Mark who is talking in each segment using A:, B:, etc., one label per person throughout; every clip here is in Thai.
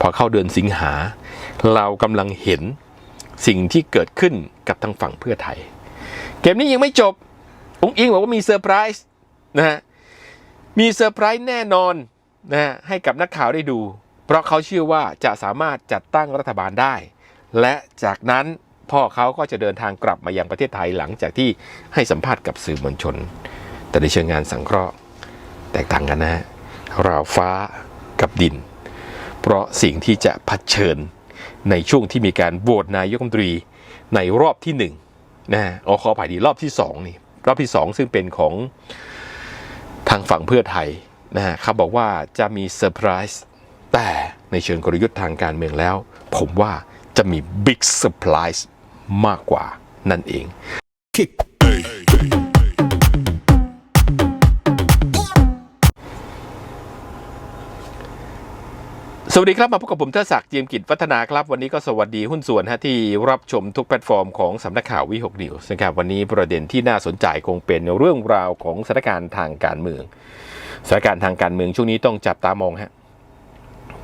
A: พอเข้าเดือนสิงหา เรากำลังเห็นสิ่งที่เกิดขึ้นกับทางฝั่งเพื่อไทย เกมนี้ยังไม่จบองค์อิงบอกว่ามีเซอร์ไพรส์นะฮะมีเซอร์ไพรส์แน่นอนนะฮะให้กับนักข่าวได้ดู เพราะเขาเชื่อว่าจะสามารถจัดตั้งรัฐบาลได้ และจากนั้นพ่อเขาก็จะเดินทางกลับมายังประเทศไทยหลังจากที่ให้สัมภาษณ์กับสื่อมวลชน แต่ในเชิงงานสังเคราะห์แตกต่างกันนะฮะราวฟ้ากับดิน เพราะสิ่งที่จะเผชิญในช่วงที่มีการโหวตนายกรัฐมนตรีในรอบที่หนึ่งนะฮะอ๋อขออภัยดีรอบที่สองนี่รอบที่สองซึ่งเป็นของทางฝั่งเพื่อไทยนะฮะเขาบอกว่าจะมีเซอร์ไพรส์แต่ในเชิงกลยุทธ์ทางการเมืองแล้ว ผมว่าจะมีบิ๊กเซอร์ไพรส์มากกว่านั่นเอง สวัสดีครับ มาพบกับผมเทดศักดิ์เจียมกิจวัฒนาครับ วันนี้ก็สวัสดีหุ้นส่วนฮะที่รับชมทุกแพลตฟอร์มของสำนักข่าววิหกนิวส์นะครับวันนี้ประเด็นที่น่าสนใจคงเป็นเรื่องราวของสถานการณ์ทางการเมืองสถานการณ์ทางการเมืองช่วงนี้ต้องจับตามองฮะ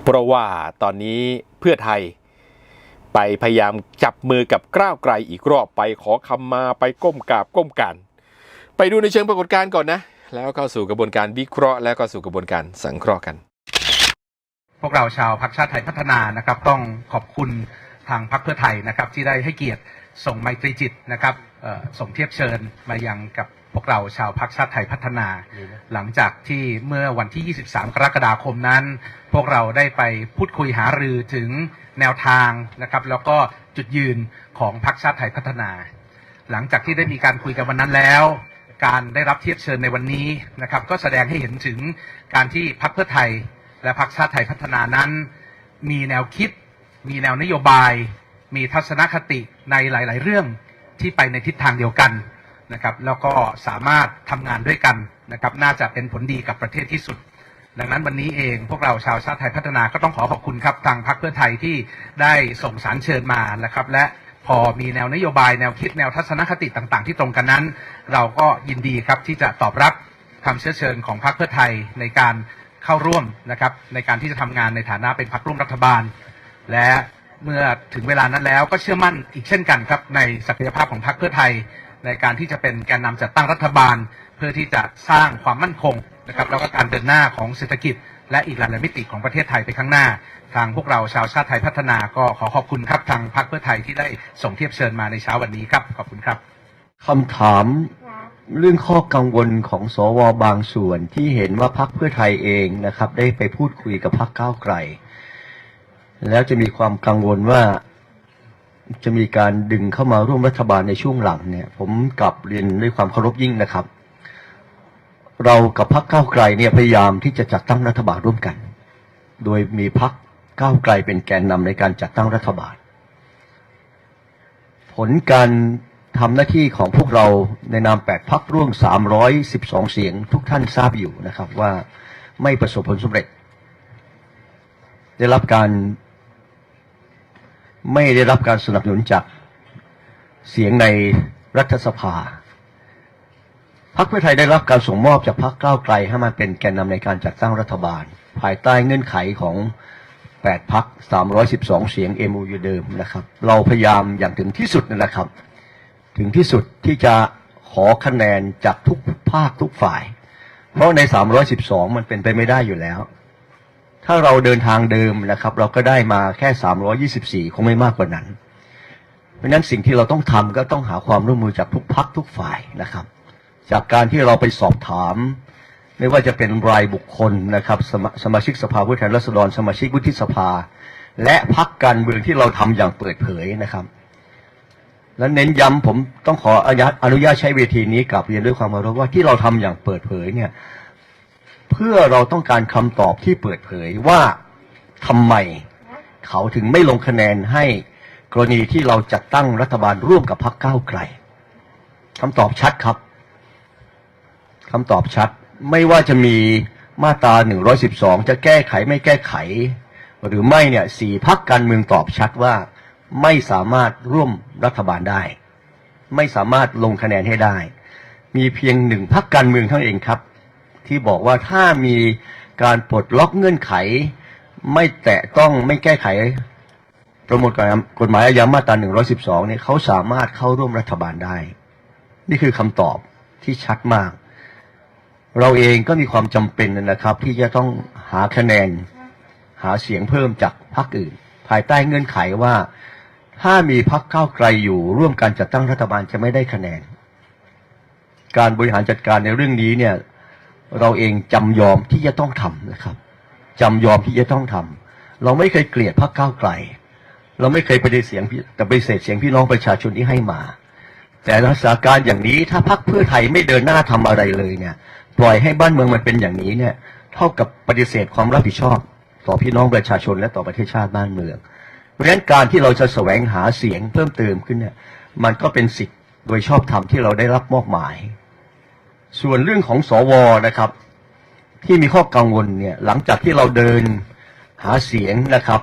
A: เพราะว่าตอนนี้เพื่อไทย ไปพยายามจับมือกับก้าวไกลอีกรอบไปขอคำมาไปก้มกราบก้มกัน ไปดูในเชิงปรากฏการณ์ก่อนนะ แล้วเข้าสู่กระบวนการวิเคราะห์แล้วก็สู่กระบวนการสังเคราะห์กัน
B: วกเราชาวพักชาติไทยพัฒนานะครับ ต้องขอบคุณทางพักเพื่อไทยนะครับที่ได้ให้เกียรติส่งไมตรีจิตนะครับเอ่อส่งเทียบเชิญมายังกับพวกเราชาวพักชาติไทยพัฒนา หลังจากที่เมื่อวันที่ 23 กรกฎาคมนั้น พวกเราได้ไปพูดคุยหารือถึงแนวทางนะครับ แล้วก็จุดยืนของพักชาติไทยพัฒนา หลังจากที่ได้มีการคุยกันวันนั้นแล้ว การได้รับเทียบเชิญในวันนี้นะครับ ก็แสดงให้เห็นถึงการที่พรรคเพื่อไทย และพรรคชาติไทยพัฒนานั้น มีแนวคิด มีแนวนโยบาย มีทัศนคติในหลาย ๆ เรื่องที่ไปในทิศทางเดียวกันนะครับ แล้วก็สามารถทำงานด้วยกันนะครับ น่าจะเป็นผลดีกับประเทศที่สุด ดังนั้นวันนี้เองพวกเราชาวชาติไทยพัฒนาก็ต้องขอขอบคุณครับทางพรรคเพื่อไทยที่ได้ส่งสารเชิญมานะครับ และพอมีแนวนโยบายแนวคิดแนวทัศนคติต่าง ๆ ที่ตรงกันนั้น เราก็ยินดีครับที่จะตอบรับคำเชื้อเชิญของพรรคเพื่อไทยในการ เข้าร่วมนะครับในการที่จะทำงานในฐานะเป็นพรรคร่วมรัฐบาล และเมื่อถึงเวลานั้นแล้วก็เชื่อมั่นอีกเช่นกันครับในศักยภาพของพรรคเพื่อไทย ในการที่จะเป็นแกนนำจัดตั้งรัฐบาล เพื่อที่จะสร้างความมั่นคงนะครับแล้วก็การเดินหน้าของเศรษฐกิจ และอีกหลายๆมิติของประเทศไทยไปข้างหน้า ทางพวกเราชาวชาติไทยพัฒนาก็ขอขอบคุณครับทางพรรคเพื่อไทยที่ได้ส่งเทียบเชิญมาในเช้าวันนี้ครับขอบคุณครับ
C: คำถาม เรื่องข้อกังวลของสวบางส่วนที่เห็นว่าพักเพื่อไทยเองนะครับ ได้ไปพูดคุยกับพักก้าวไกล แล้วจะมีความกังวลว่าจะมีการดึงเข้ามาร่วมรัฐบาลในช่วงหลังเนี่ย ผมกลับเรียนด้วยความเคารพยิ่งนะครับ เรากับพักก้าวไกลเนี่ยพยายามที่จะจัดตั้งรัฐบาลร่วมกัน โดยมีพักก้าวไกลเป็นแกนนำในการจัดตั้งรัฐบาล ผลการ ทำหน้าที่ของพวกเราในนามแปดพักร่วม312เสียงทุกท่านทราบอยู่นะครับว่าไม่ประสบผลสำเร็จ ได้รับการ ไม่ได้รับการสนับสนุนจากเสียงในรัฐสภาพรรคเพื่อไทยได้รับการส่งมอบจากพรรคก้าวไกลให้มาเป็นแกนนำในการจัดตั้งรัฐบาล ภายใต้เงื่อนไขของ8พัก312 เสียง MOU เดิมนะครับ เราพยายามอย่างถึงที่สุดนั่นแหละครับ ถึงที่สุดที่จะขอคะแนนจากทุกภาคทุกฝ่าย เพราะใน 312 มันเป็นไปไม่ได้อยู่แล้ว ถ้าเราเดินทางเดิมนะครับ เราก็ได้มาแค่ 324 คงไม่มากกว่านั้น เพราะฉะนั้นสิ่งที่เราต้องทำก็ต้องหาความร่วมมือจากทุกพักทุกฝ่ายนะครับ จากการที่เราไปสอบถาม ไม่ว่าจะเป็นรายบุคคลนะครับสมาสมาชิกสภาผู้แทนราษฎรสมาชิกวุฒิสภา และพักการเมืองที่เราทำอย่างเปิดเผยนะครับ และเน้นย้ำผมต้องขออนุญาตอนุญาตใช้เวทีนี้กลับเรียนด้วยความเคารพว่าที่เราทำอย่างเปิดเผยเนี่ย เพื่อเราต้องการคำตอบที่เปิดเผยว่าทำไมเขาถึงไม่ลงคะแนนให้กรณีที่เราจัดตั้งรัฐบาลร่วมกับพรรคก้าวไกลคำตอบชัดครับคำตอบชัดไม่ว่าจะมีมาตรา 112 จะแก้ไขไม่แก้ไข หรือไม่เนี่ยสี่พักการเมืองตอบชัดว่า ไม่สามารถร่วมรัฐบาลได้ ไม่สามารถลงคะแนนให้ได้ มีเพียงหนึ่งพักการเมืองเท่านั้นเองครับ ที่บอกว่าถ้ามีการปลดล็อกเงื่อนไข ไม่แตะต้องไม่แก้ไข ประมวลกฎหมายอาญามาตรา 112 เนี่ยเขาสามารถเข้าร่วมรัฐบาลได้ นี่คือคำตอบที่ชัดมาก เราเองก็มีความจำเป็นนะครับ ที่จะต้องหาคะแนน หาเสียงเพิ่มจากพรรคอื่น ภายใต้เงื่อนไขว่า ถ้ามีพรรคก้าไกลอยู่ ร่วมการจัดตั้งรัฐบาลจะไม่ได้คะแนน การบริหารจัดการในเรื่องนี้เนี่ย เราเองจำยอมที่จะต้องทำนะครับจำยอมที่จะต้องทำเราไม่เคยเกลียดพรรคก้าไกล เราไม่เคยปฏิเสียงพี่แต่ปฏิเสธเสียงพี่น้องประชาชนที่ให้มา แต่ในสถาการอย่างนี้ถ้าพรรคเพื่อไทยไม่เดินหน้าทำอะไรเลยเนี่ย ปล่อยให้บ้านเมืองมันเป็นอย่างนี้เนี่ย เท่ากับปฏิเสธความรับผิดชอบ ต่อพี่น้องประชาชนและต่อประเทศชาติบ้านเมือง เพราะฉะนั้นการที่เราจะแสวงหาเสียงเพิ่มเติมขึ้นเนี่ย มันก็เป็นสิทธิ์โดยชอบธรรมที่เราได้รับมอบหมาย ส่วนเรื่องของสวนะครับ ที่มีข้อกังวลเนี่ย หลังจากที่เราเดินหาเสียงนะครับ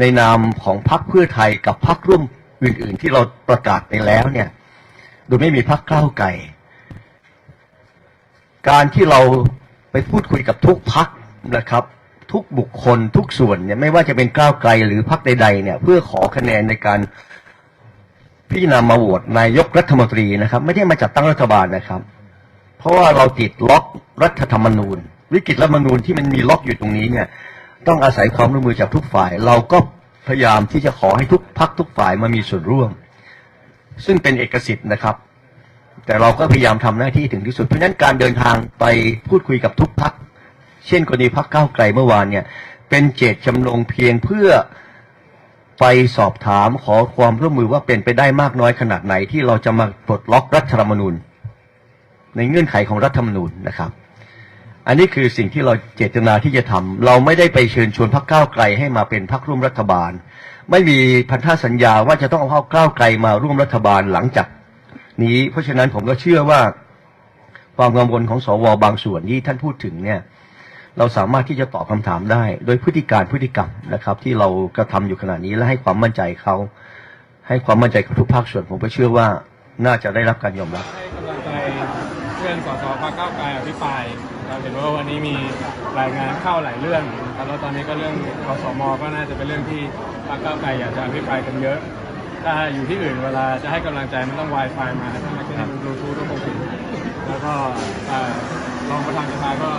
C: ในนามของพรรคเพื่อไทยกับพรรคร่วมอื่น ๆ ที่เราประกาศไปแล้วเนี่ย โดยไม่มีพรรคก้าวไกลการที่เราไปพูดคุยกับทุกพักนะครับ ทุกบุคคลทุกส่วนเนี่ยไม่ว่าจะเป็นก้าวไกลหรือพักใด ๆ เนี่ย เพื่อขอคะแนนในการพิจารณามาโหวตนายกรัฐมนตรีนะครับ ไม่ได้มาจัดตั้งรัฐบาลนะครับ เพราะว่าเราติดล็อกรัฐธรรมนูญ วิกฤตรัฐธรรมนูญที่มันมีล็อกอยู่ตรงนี้เนี่ย ต้องอาศัยความร่วมมือจากทุกฝ่าย เราก็พยายามที่จะขอให้ทุกพักทุกฝ่ายมามีส่วนร่วม ซึ่งเป็นเอกสิทธิ์นะครับ แต่เราก็พยายามทำหน้าที่ถึงที่สุดเพราะฉะนั้นการเดินทางไปพูดคุยกับทุกพัก เช่นกรณีพักเก้าไกลเมื่อวานเนี่ย เป็นเจตจำนงเพียงเพื่อไปสอบถามขอความร่วมมือว่าเป็นไปได้มากน้อยขนาดไหนที่เราจะมาปลดล็อกรัฐธรรมนูญ ในเงื่อนไขของรัฐธรรมนูญนะครับ อันนี้คือสิ่งที่เราเจตนาที่จะทำเราไม่ได้ไปเชิญชวนพรรคก้าไกลให้มาเป็นพรรคร่วมรัฐบาล ไม่มีพันธสัญญาว่าจะต้องเอาพรรคก้าไกลมาร่วมรัฐบาลหลังจากนี้ เพราะฉะนั้นผมก็เชื่อว่าความกังวลของสวบางส่วนที่ท่านพูดถึงเนี่ย เราสามารถที่จะตอบคำถามได้ โดยพฤติการพฤติกรรมนะครับ ที่เรากระทำอยู่ขณะนี้และให้ความมั่นใจเขา ให้ความมั่นใจกับทุกภาคส่วนผมก็เชื่อว่าน่าจะได้รับการยอมรับ
D: ให้กำลังใจเพื่อนสสพรรคก้าวไกลอภิปรายเราเห็นว่าวันนี้มีรายงานเข้าหลายเรื่องครับแล้วตอนนี้ก็เรื่องกสมก็น่าจะเป็นเรื่องที่พรรคก้าวไกลอยากจะอภิปรายกันเยอะถ้าอยู่ที่อื่นเวลาจะให้กำลังใจมันต้อง Wi-Fi มาถ้ามันก็จะบลูทูธก็คงถึงแล้วก็เอ่อรองประธานสภาก็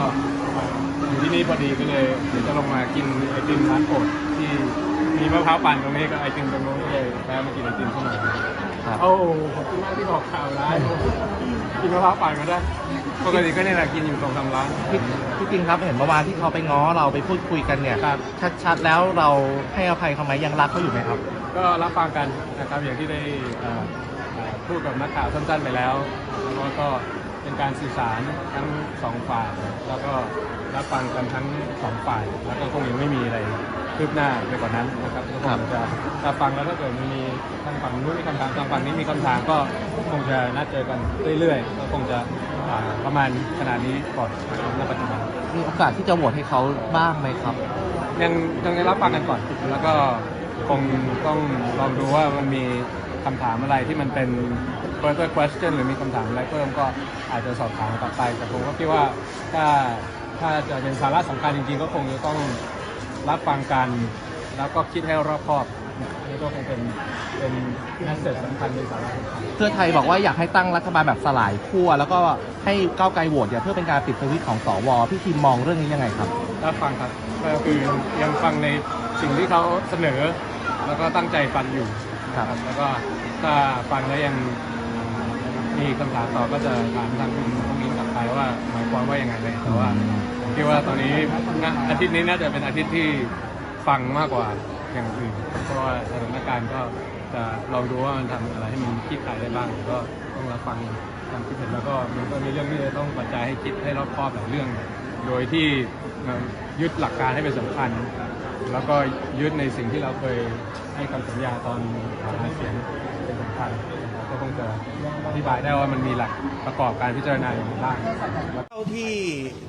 D: อยู่ที่นี่พอดีก็เลยเดี๋ยวจะลงมากินไอติมร้านโปรดที่มีมะพร้าวปั่นตรงนี้กับไอติมตรงนู้นก็เลยแวะมากินไอติมสักหน่อยโอ้ขอบคุณมากที่บอกข่าวร้ายกินมะพร้าวปั่นก็ได้ปกติก็เนี่ยแหละกินอยู่สองสามร้าน
E: พี่พี่จริงครับเห็นเมื่อวานที่เขาไปง้อเราไปพูดคุยกันเนี่ย
D: ครับ
E: ชัดๆแล้วเราให้อภัยเขาไหมยังรักเขาอยู่ไหมครับ
D: ก็รับฟังกันนะครับอย่างที่ได้เอ่อเอ่อพูดกับนักข่าวสั้นๆไปแล้วแล้วก็ เป็นการสื่อสารทั้งสองฝ่ายแล้วก็รับฟังกันทั้งสองฝ่าย แล้วก็คงยังไม่มีอะไรคืบหน้าไปกว่านั้นนะครับก็คงจะรับฟังแล้วถ้าเกิดมันมีทางฝั่งนู้นมีคำถามทางฝั่งนี้มีคำถามก็คงจะนัดเจอกันเรื่อยๆก็คงจะอ่าประมาณขนาดนี้ก่อนนะครับณปัจจุบัน
E: มีโอกาสที่จะโหวตให้เขาบ้างไหมครับ
D: ยังยังรับฟังกันก่อน แล้วก็คงต้องลองดูว่ามันมี คำถามอะไรที่มันเป็น further question หรือมีคำถามอะไรเพิ่มก็อาจจะสอบถามกลับไป แต่ผมก็คิดว่าถ้าถ้าจะเป็นสาระสำคัญจริงๆ ก็คงจะต้องรับฟังกัน แล้วก็คิดให้รอบคอบนี่ก็คงเป็นเป็นแมสเซจสำคัญเป็นสาระสำคัญ
E: เพื่อไทยบอกว่าอยากให้ตั้งรัฐบาลแบบสลายขั้วแล้วก็ให้ก้าวไกลโหวตเนี่ยเพื่อเป็นการปิดสวิตช์ของสวพี่ทีมมองเรื่องนี้ยังไงครับ
D: รับฟังครับก็คือยังฟังในสิ่งที่เขาเสนอ แล้วก็ตั้งใจฟังอยู่
E: ครับ
D: แล้วก็ ถ้าฟังแล้วยังมีคำถามต่อก็จะถามทางคุณตรงนี้กลับไปว่าหมายความว่ายังไงเลยแต่ว่าผมคิดว่าตอนนี้อาทิตย์นี้น่าจะเป็นอาทิตย์ที่ฟังมากกว่าอย่างอื่นเพราะว่าสถานการณ์ก็จะลองดูว่ามันทำอะไรให้มันคลี่คลายได้บ้างก็ต้องรับฟังความคิดเห็นแล้วก็มันก็มีเรื่องที่จะต้องปัจจัยให้คิดให้รอบคอบหลายเรื่อง โดยที่ยึดหลักการให้เป็นสำคัญ แล้วก็ยึดในสิ่งที่เราเคย ให้คำสัญญาตอนหาเสียงเป็นสำคัญก็คงจะอธิบายได้ว่ามันมีหลักประกอบการพิจารณาอย่างไรบ้าง
F: เท่าที่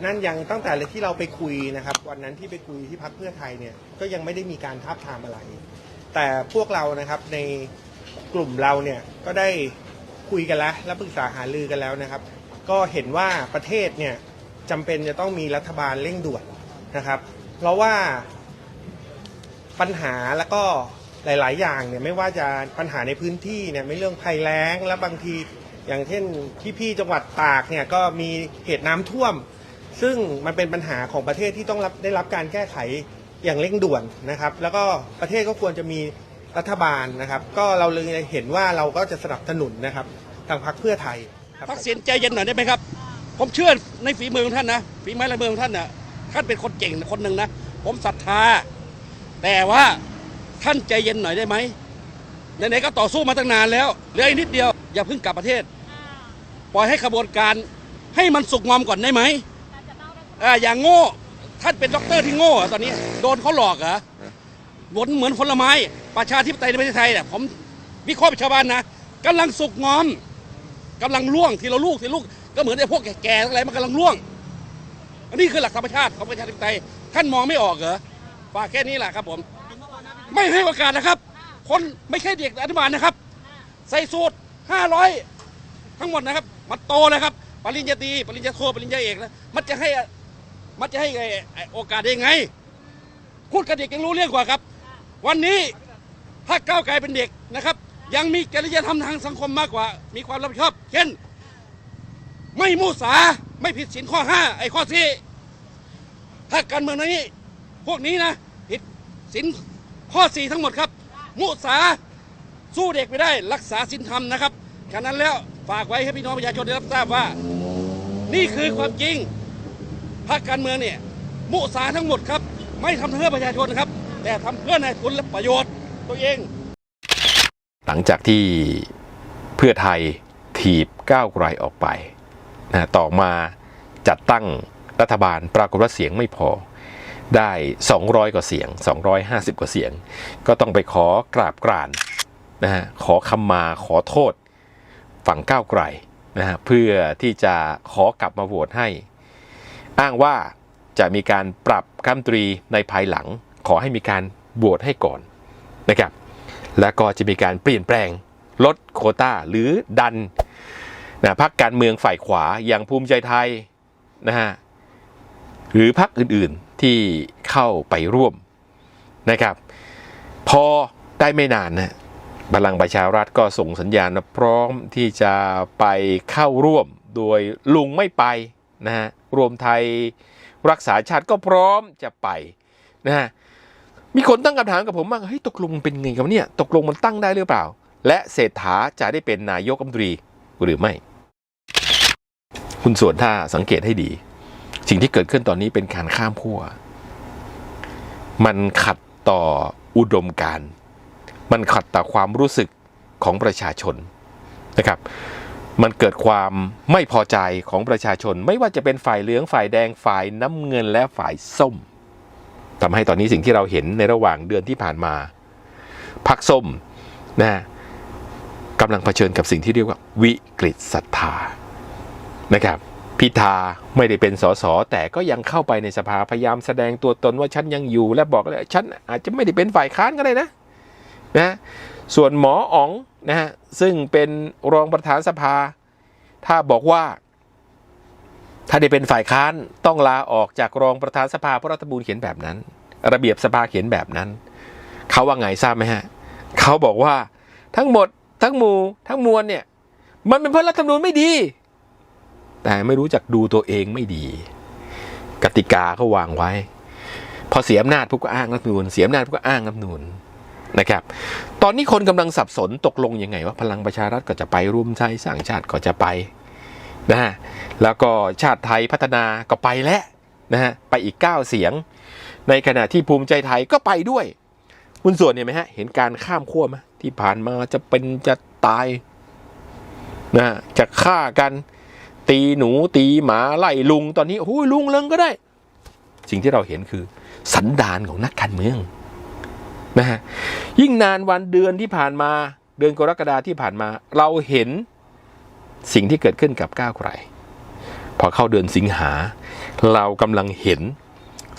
F: นั่นยังตั้งแต่ที่เราไปคุยนะครับ วันนั้นที่ไปคุยที่พักเพื่อไทยเนี่ยก็ยังไม่ได้มีการท้าบทามอะไร แต่พวกเรานะครับในกลุ่มเราเนี่ยก็ได้คุยกันแล้วและปรึกษาหารือกันแล้วนะครับ ก็เห็นว่าประเทศเนี่ยจำเป็นจะต้องมีรัฐบาลเร่งด่วนนะครับ เพราะว่าปัญหาแล้วก็ หลาย ๆ อย่างเนี่ยไม่ว่าจะปัญหาในพื้นที่เนี่ยไม่เรื่องภัยแล้ง และบางทีอย่างเช่นที่พี่จังหวัดตากเนี่ยก็มีเหตุน้ำท่วม ซึ่งมันเป็นปัญหาของประเทศที่ต้องรับได้รับการแก้ไขอย่างเร่งด่วนนะครับ แล้วก็ประเทศก็ควรจะมีรัฐบาลนะครับ ก็เราเลยเห็นว่าเราก็จะสนับสนุนนะครับทางพรรคเพื่อไทยครับ
G: ทักษิณใจเย็นหน่อยได้ไหมครับ ผมเชื่อในฝีมือของท่านนะฝีไม้ลายมือของท่านนะท่านเป็นคนเก่งคนหนึ่งนะ ผมศรัทธา แต่ว่า ท่านใจเย็นหน่อยได้ไหมไหนๆก็ต่อสู้มาตั้งนานแล้วเหลืออีกนิดเดียวอย่าเพิ่งกลับประเทศ ปล่อยให้ขบวนการให้มันสุกงอมก่อนได้ไหมอ่าอย่างโง่ท่านเป็นด็อกเตอร์ที่โง่อตอนนี้ โดนเขาหลอกเหรอเหมือนเหมือนผลไม้ ประชาธิปไตยในประเทศไทยเนี่ยผมวิเคราะห์เป็นชาวบ้านนะกำลังสุกงอมกำลังล่วงทีละลูกทีละลูก ก็เหมือนไอ้พวกแก่ๆทั้งหลายมันกำลังล่วง อันนี้คือหลักธรรมชาติของประชาธิปไตยท่านมองไม่ออกเหรอฝากแค่นี้แหละครับผม ไม่ให้โอกาสนะครับ คนไม่ใช่เด็กอนุบาลนะครับ ใส่สูตรห้าร้อยทั้งหมดนะครับ มันโตแล้วครับ ปริญญาตรีปริญญาโทปริญญาเอกนะมันจะให้มันจะให้ไอ้โอกาสได้ไง พูดกับเด็กยังรู้เรื่องกว่าครับ วันนี้ถ้าก้าวไกลเป็นเด็กนะครับ ยังมีจริยธรรมทางสังคมมากกว่า มีความรับผิดชอบ เช่น ไม่มุสาไม่ผิดศีลข้อห้าไอ้ข้อที่ถ้าการเมืองนี้ พวกนี้นะผิดศีล ข้อสี่ทั้งหมดครับ มุสาสู้เด็กไม่ได้รักษาศีลธรรมนะครับฉะนั้นแล้วฝากไว้ให้พี่น้องประชาชนได้รับทราบว่า นี่คือความจริงพรรคการเมืองเนี่ยมุสาทั้งหมดครับ ไม่ทำเพื่อประชาชนครับ แต่ทำเพื่อนายทุนและประโยชน์ตัวเอง
A: หลังจากที่เพื่อไทยถีบก้าวไกลออกไปนะต่อมาจัดตั้งรัฐบาลปรากฏว่าเสียงไม่พอ ได้ 200 กว่าเสียง 250 กว่าเสียง ก็ต้องไปขอกราบกรานนะฮะขอคำมาขอโทษฝั่งก้าวไกลนะฮะเพื่อที่จะขอกลับมาโหวตให้ อ้างว่าจะมีการปรับคำตรีในภายหลัง ขอให้มีการโหวตให้ก่อนนะครับแล้วก็จะมีการเปลี่ยนแปลงลดโคต้าหรือดันนะพักการเมืองฝ่ายขวาอย่างภูมิใจไทยนะฮะหรือพักอื่นๆ ที่เข้าไปร่วมนะครับ พอได้ไม่นานนะพลังประชารัฐก็ส่งสัญญาณพร้อมที่จะไปเข้าร่วมโดยลุงไม่ไปนะฮะรวมไทยรักษาชาติก็พร้อมจะไปนะฮะมีคนตั้งคำถามกับผมว่าเฮ้ยตกลงมันเป็นไงกันเนี่ยตกลงมันตั้งได้หรือเปล่า และเศรษฐาจะได้เป็นนายกรัฐมนตรีหรือไม่ คุณส่วนถ้าสังเกตให้ดี สิ่งที่เกิดขึ้นตอนนี้เป็นการข้ามขั้ว มันขัดต่ออุดมการมันขัดต่อความรู้สึกของประชาชนนะครับ มันเกิดความไม่พอใจของประชาชน ไม่ว่าจะเป็นฝ่ายเหลืองฝ่ายแดงฝ่ายน้ำเงินและฝ่ายส้มทำให้ตอนนี้สิ่งที่เราเห็นในระหว่างเดือนที่ผ่านมาพักส้มนะกำลังเผชิญกับสิ่งที่เรียกว่าวิกฤตศรัทธานะครับ พิธาไม่ได้เป็นสสแต่ก็ยังเข้าไปในสภาพยายามแสดงตัวตนว่าฉันยังอยู่และบอกเลยฉันอาจจะไม่ได้เป็นฝ่ายค้านก็ได้นะนะส่วนหมออ๋องนะฮะซึ่งเป็นรองประธานสภา ถ้าบอกว่า ถ้าได้เป็นฝ่ายค้านต้องลาออกจากรองประธานสภาเพราะรัฐธรรมนูญเขียนแบบนั้น ระเบียบสภาเขียนแบบนั้น เขาว่าไงทราบไหมฮะเขาบอกว่าทั้งหมดทั้งหมูทั้งมวลเนี่ย มันเป็นเพราะรัฐธรรมนูญไม่ดี แต่ไม่รู้จักดูตัวเองไม่ดี กติกาเขาวางไว้ พอเสียอำนาจพวกก็อ้างรัฐนูญเสียอำนาจพวกก็อ้างรัฐนูญนะครับ ตอนนี้คนกำลังสับสนตกลงยังไงว่าพลังประชารัฐก็จะไปร่วมไทยสร้างชาติก็จะไปนะฮะแล้วก็ชาติไทยพัฒนาก็ไปแล้วนะฮะไปอีก 9 เสียง ในขณะที่ภูมิใจไทยก็ไปด้วย คุณส่วนเนี่ยไหมฮะเห็นการข้ามขั้วไหมที่ผ่านมาจะเป็นจะตายนะฮะจะฆ่ากัน ตีหนูตีหมาไล่ลุงตอนนี้โอ้ยลุงเลิงก็ได้ สิ่งที่เราเห็นคือ สันดานของนักการเมืองนะฮะยิ่งนานวันเดือนที่ผ่านมา เดือนกรกฎาที่ผ่านมา เราเห็นสิ่งที่เกิดขึ้นกับก้าวไกลพอเข้าเดือนสิงหา เรากำลังเห็น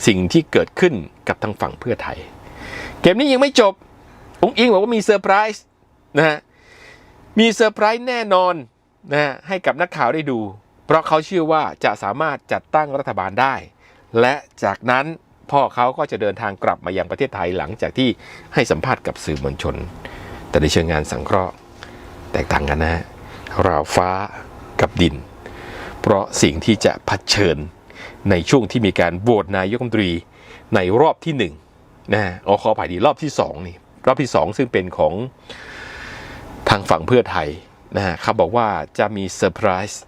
A: สิ่งที่เกิดขึ้นกับทางฝั่งเพื่อไทย เกมนี้ยังไม่จบ องค์อิงบอกว่ามีเซอร์ไพรส์นะฮะมีเซอร์ไพรส์แน่นอน นะให้กับนักข่าวได้ดู เพราะเขาเชื่อว่าจะสามารถจัดตั้งรัฐบาลได้ และจากนั้นพ่อเขาก็จะเดินทางกลับมายังประเทศไทยหลังจากที่ให้สัมภาษณ์กับสื่อมวลชน แต่ในเชิงงานสังเคราะห์แตกต่างกันนะ ราวฟ้ากับดิน เพราะสิ่งที่จะเผชิญในช่วงที่มีการโหวตนายกรัฐมนตรีในรอบที่หนึ่งนะอ๋อขออภัยดีรอบที่สองนี่รอบที่สองซึ่งเป็นของทางฝั่งเพื่อไทย นะฮะเขาบอกว่าจะมีเซอร์ไพรส์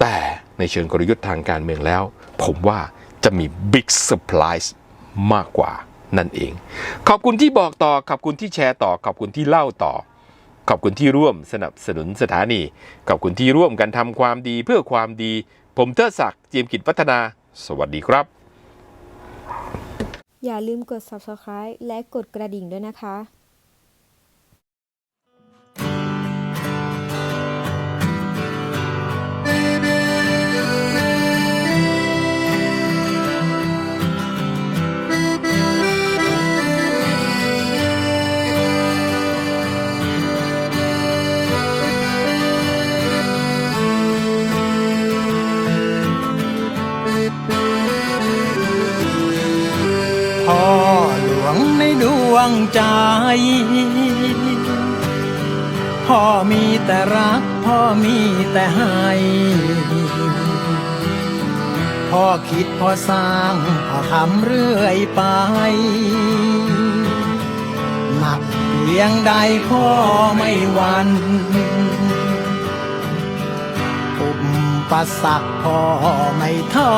A: แต่ในเชิงกลยุทธ์ทางการเมืองแล้ว ผมว่าจะมีบิ๊กเซอร์ไพรส์มากกว่านั่นเอง ขอบคุณที่บอกต่อ ขอบคุณที่แชร์ต่อ ขอบคุณที่เล่าต่อ ขอบคุณที่ร่วมสนับสนุนสถานี ขอบคุณที่ร่วมกันทำความดีเพื่อความดี ผมเทอศักดิ์เจียมกิจวัฒนา สวัสดีครับ
H: อย่าลืมกด subscribe และกดกระดิ่งด้วยนะคะ
I: วงใจ พ่อมีแต่รัก พ่อมีแต่ให้ พ่อคิดพ่อสร้าง พ่อทำเรื่อยไป หนักเพียงใดพ่อไม่หวันอุปสรรคพ่อไม่ท้อ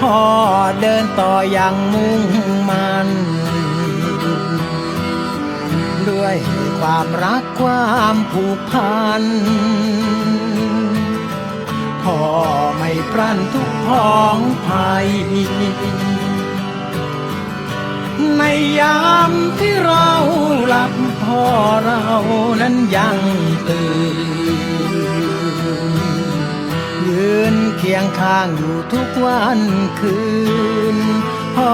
I: พ่อเดินต่ออย่างมุ่งมันด้วยความรักความผูกพันพ่อไม่พลันทุกพ้องภัย ในยามที่เราหลับพ่อเรานั้นยังตื่นยืน เคียงข้างอยู่ทุกวันคืน พ่อ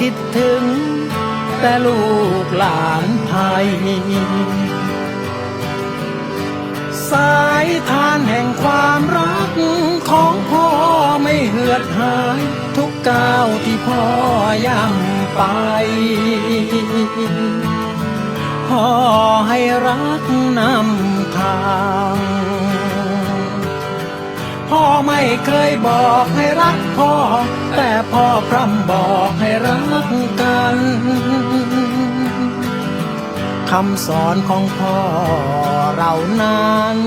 I: คิดถึง แต่ลูกหลานไทยสายทานแห่งความรักของพ่อไม่เหือดหาย ทุกก้าวที่พ่อย่ำไป พ่อให้รักนำทาง พ่อไม่เคยบอกให้รักพ่อ แต่พ่อพร่ำบอกให้รักกันคำสอนของพ่อเรานั้น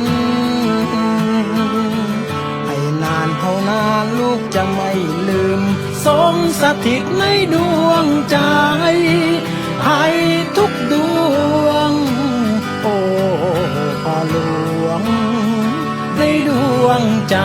I: ให้นานเท่านานลูกจะไม่ลืม ทรงสถิตในดวงใจให้ทุกดวง โอ้พ่อหลวง ในดวงใจ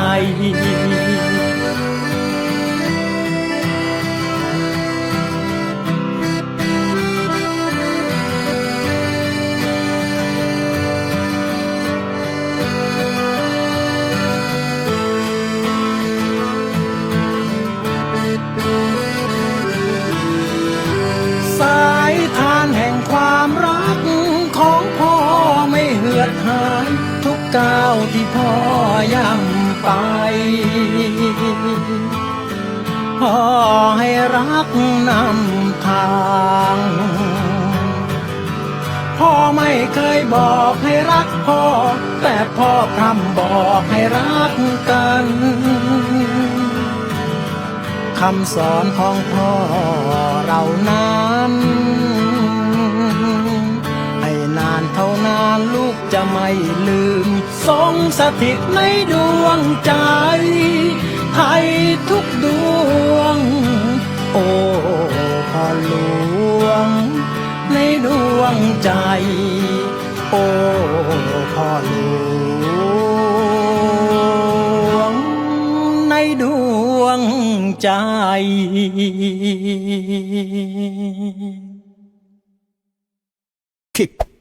I: าวที่พ่อย่ำไป พ่อให้รักนำทางพ่อไม่เคยบอกให้รักพ่อ แต่พ่อพร่ำบอกให้รักกันคำสอนของพ่อเรานั้นานลูกจะไม่ลืม ทรงสถิตในดวงใจให้ทุกดวง โอ้พ่อหลวง ในดวงใจ โอ้พ่อหลวง ในดวงใจคิก